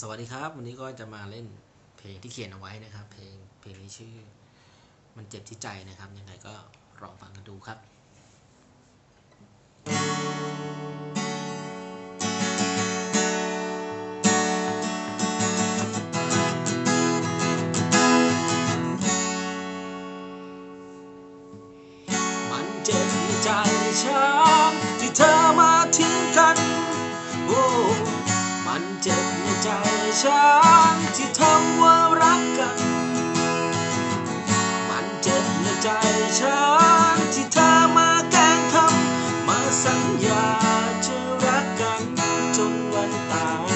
สวัสดีครับ วันนี้ก็จะมาเล่นเพลงที่เขียนเอาไว้นะครับ เพลงเพลงนี้ชื่อ มันเจ็บที่ใจนะครับ ยังไงก็ ฉันที่ทำว่ารักกัน มันเจ็บในใจฉันที่เธอมาแกล้งทำมาสัญญาจะรักกันจนวันตาย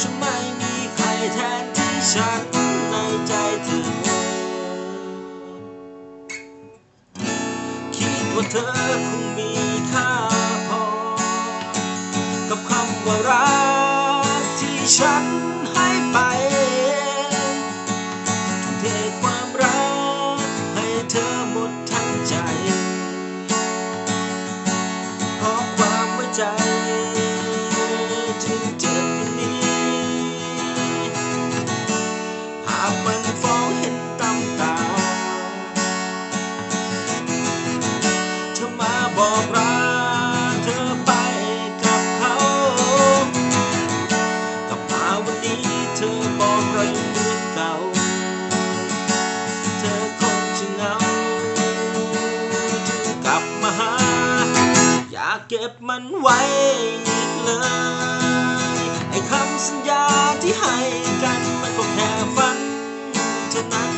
จะไม่มีใครแทนที่ฉันในใจเธอ คิดว่าเธอคงมีค่าพอ กับคำว่ารัก ที่ฉัน บมันไว้อีกเลย ไอ้คำสัญญาที่ให้กันมันก็แค่ฝันเท่านั้น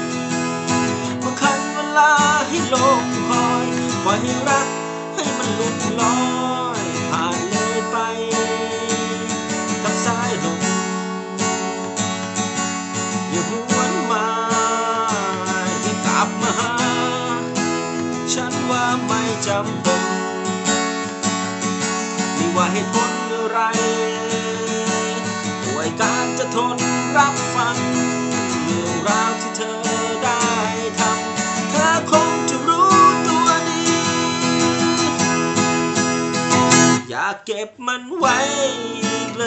เมื่อคันเวลาให้ลงคอยปล่อยให้รักให้มันหลุดลอยผ่านเลยไปกับสายลมอย่าหวนมาอย่กลับมาหา ฉันว่าไม่จำเป็น ว่าเหตุผลอะไรด้วยการจะทนรับฟังเรื่องราวที่เธอได้ทำเธอคงจะรู้ตัวดีอยากเก็บมันไว้อีกเล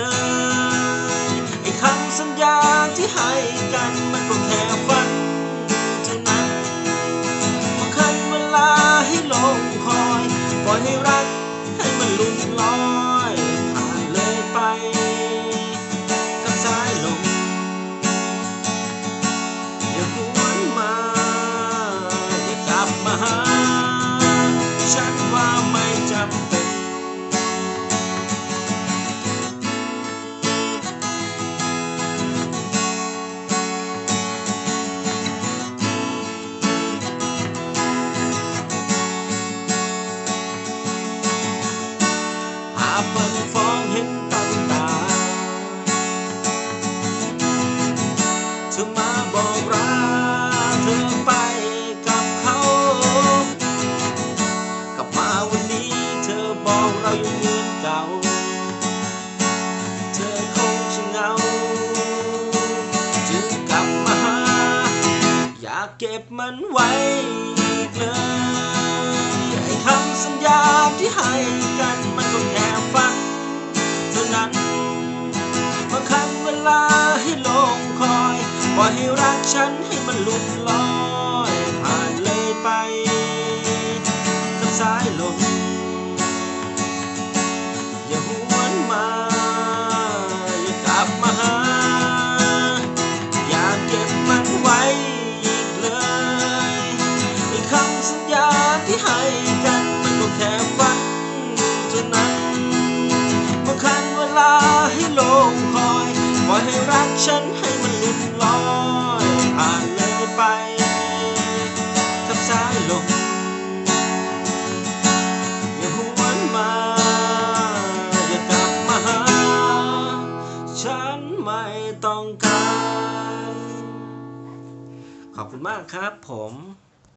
ยไอ้คำสัญญาที่ให้กันมันก็แค่ฝัน មហាចាក់វ៉ាមិនចាំទេបងរ เหมือนเก่าเธอคงจะเหงา จึงกลับมาหา อยากเก็บมันไว้อีกเลยไอ้คำสัญญาที่ให้กันมันก็แค่ฝันเท่านั้นบางครั้งเวลาให้ลงคอยปล่อยให้รักฉันให้มันหลุดลอยผ่านเลยไปกับสายลม ฉันให้มันหลุดลอยผ่านเลยไปกับสายลมอย่าหวนมา อย่ากลับมาหา ฉันไม่ต้องการ ขอบคุณมากครับผม